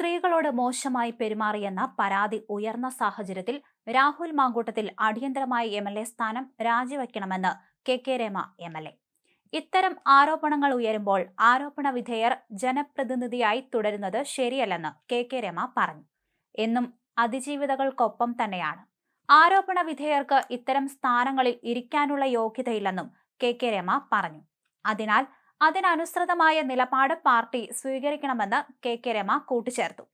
സ്ത്രീകളോട് മോശമായി പെരുമാറിയെന്ന പരാതി ഉയർന്ന സാഹചര്യത്തിൽ രാഹുൽ മാങ്കൂട്ടത്തിൽ അടിയന്തരമായി എം എൽ എ സ്ഥാനം രാജിവെക്കണമെന്ന് K K Rema M L A. ഇത്തരം ആരോപണങ്ങൾ ഉയരുമ്പോൾ ആരോപണ വിധേയർ ജനപ്രതിനിധിയായി തുടരുന്നത് ശരിയല്ലെന്ന് കെ കെ രമ പറഞ്ഞു. എന്നും അതിജീവിതകൾക്കൊപ്പം തന്നെയാണ്. ആരോപണ വിധേയർക്ക് ഇത്തരം സ്ഥാനങ്ങളിൽ ഇരിക്കാനുള്ള യോഗ്യതയില്ലെന്നും കെ കെ രമ പറഞ്ഞു. അതിനാൽ അതിനനുസൃതമായ നിലപാട് പാർട്ടി സ്വീകരിക്കണമെന്ന് കെ കെ രമ കൂട്ടിച്ചേർത്തു.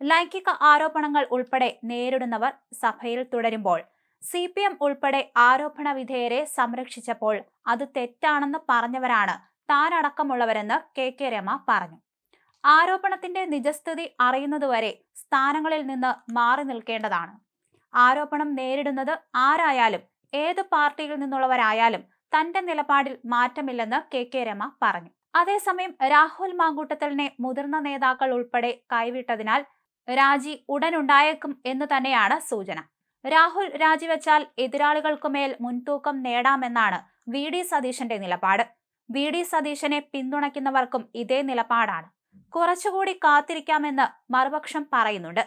ലൈംഗിക ആരോപണങ്ങൾ ഉൾപ്പെടെ നേരിടുന്നവർ സഭയിൽ തുടരുമ്പോൾ സി പി എം ഉൾപ്പെടെ ആരോപണ വിധേയരെ സംരക്ഷിച്ചപ്പോൾ അത് തെറ്റാണെന്ന് പറഞ്ഞവരാണ് താനടക്കമുള്ളവരെന്ന് കെ കെ രമ പറഞ്ഞു. ആരോപണത്തിന്റെ നിജസ്ഥിതി അറിയുന്നതുവരെ സ്ഥാനങ്ങളിൽ നിന്ന് മാറി നിൽക്കേണ്ടതാണ്. ആരോപണം നേരിടുന്നത് ആരായാലും ഏത് പാർട്ടിയിൽ നിന്നുള്ളവരായാലും തന്റെ നിലപാടിൽ മാറ്റമില്ലെന്ന് കെ കെ രമ പറഞ്ഞു. അതേസമയം രാഹുൽ മാങ്കൂട്ടത്തലിനെ മുതിർന്ന നേതാക്കൾ ഉൾപ്പെടെ കൈവിട്ടതിനാൽ രാജി ഉടനുണ്ടായേക്കും എന്ന് തന്നെയാണ് സൂചന. രാഹുൽ രാജിവെച്ചാൽ എതിരാളികൾക്കുമേൽ മുൻതൂക്കം നേടാമെന്നാണ് വി ഡി സതീശന്റെ നിലപാട്. വി ഡി സതീശനെ പിന്തുണയ്ക്കുന്നവർക്കും ഇതേ നിലപാടാണ്. കുറച്ചുകൂടി കാത്തിരിക്കാമെന്ന് മറുപക്ഷം പറയുന്നുണ്ട്.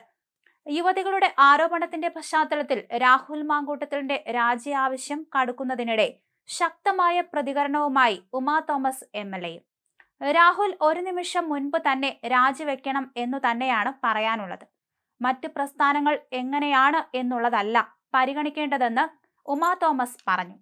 യുവതികളുടെ ആരോപണത്തിന്റെ പശ്ചാത്തലത്തിൽ രാഹുൽ മാങ്കൂട്ടത്തലിന്റെ രാജി ആവശ്യം കടുക്കുന്നതിനിടെ ശക്തമായ പ്രതികരണവുമായി ഉമാ തോമസ് എം എൽ എയും രാഹുൽ ഒരു നിമിഷം മുൻപ് തന്നെ രാജിവെക്കണം എന്നു തന്നെയാണ് പറയാനുള്ളത്. മറ്റ് പ്രസ്ഥാനങ്ങൾ എങ്ങനെയാണ് എന്നുള്ളതല്ല പരിഗണിക്കേണ്ടതെന്ന് ഉമാ തോമസ് പറഞ്ഞു.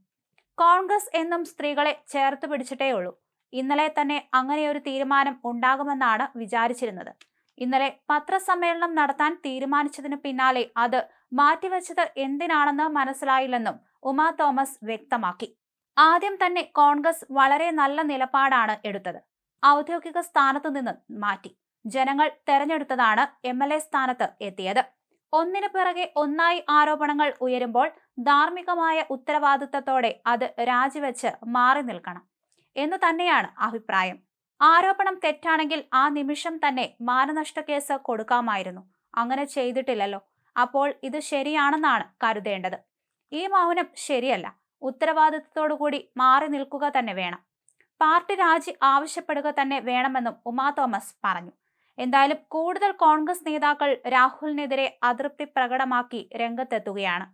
കോൺഗ്രസ് എന്നും സ്ത്രീകളെ ചേർത്ത് പിടിച്ചിട്ടേ ഉള്ളൂ. ഇന്നലെ തന്നെ അങ്ങനെയൊരു തീരുമാനം ഉണ്ടാകുമെന്നാണ് വിചാരിച്ചിരുന്നത്. ഇന്നലെ പത്രസമ്മേളനം നടത്താൻ തീരുമാനിച്ചതിന് പിന്നാലെ അത് മാറ്റിവെച്ചത് എന്തിനാണെന്ന് മനസ്സിലായില്ലെന്നും ഉമാ തോമസ് വ്യക്തമാക്കി. ആദ്യം തന്നെ കോൺഗ്രസ് വളരെ നല്ല നിലപാടാണ് എടുത്തത്. ഔദ്യോഗിക സ്ഥാനത്തു നിന്ന് മാറ്റി. ജനങ്ങൾ തെരഞ്ഞെടുത്തതാണ് എം എൽ എ സ്ഥാനത്ത് എത്തിയത്. ഒന്നിനു പിറകെ ഒന്നായി ആരോപണങ്ങൾ ഉയരുമ്പോൾ ധാർമ്മികമായ ഉത്തരവാദിത്തത്തോടെ അത് രാജിവെച്ച് മാറി നിൽക്കണം എന്ന് തന്നെയാണ് അഭിപ്രായം. ആരോപണം തെറ്റാണെങ്കിൽ ആ നിമിഷം തന്നെ മാനനഷ്ട കേസ് കൊടുക്കാമായിരുന്നു. അങ്ങനെ ചെയ്തിട്ടില്ലല്ലോ. അപ്പോൾ ഇത് ശരിയാണെന്നാണ് കരുതേണ്ടത്. ഈ മൗനം ശരിയല്ല. ഉത്തരവാദിത്തത്തോടുകൂടി മാറി നിൽക്കുക തന്നെ വേണം. പാർട്ടി രാജി ആവശ്യപ്പെടുക തന്നെ വേണമെന്നും ഉമാ തോമസ് പറഞ്ഞു. എന്തായാലും കൂടുതൽ കോൺഗ്രസ് നേതാക്കൾ രാഹുലിനെതിരെ അതൃപ്തി പ്രകടമാക്കി രംഗത്തെത്തുകയാണ്.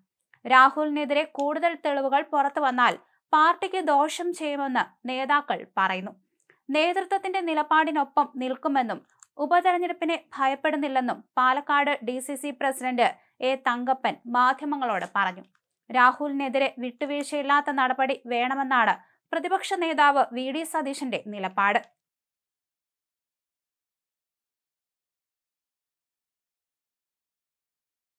രാഹുലിനെതിരെ കൂടുതൽ തെളിവുകൾ പുറത്തു വന്നാൽ പാർട്ടിക്ക് ദോഷം ചെയ്യുമെന്ന് നേതാക്കൾ പറയുന്നു. നേതൃത്വത്തിന്റെ നിലപാടിനൊപ്പം നിൽക്കുമെന്നും ഉപതെരഞ്ഞെടുപ്പിനെ ഭയപ്പെടുന്നില്ലെന്നും Palakkad D president A Thankappan മാധ്യമങ്ങളോട് പറഞ്ഞു. രാഹുലിനെതിരെ വിട്ടുവീഴ്ചയില്ലാത്ത നടപടി വേണമെന്നാണ് പ്രതിപക്ഷ നേതാവ് വി ഡി സതീശന്റെ നിലപാട്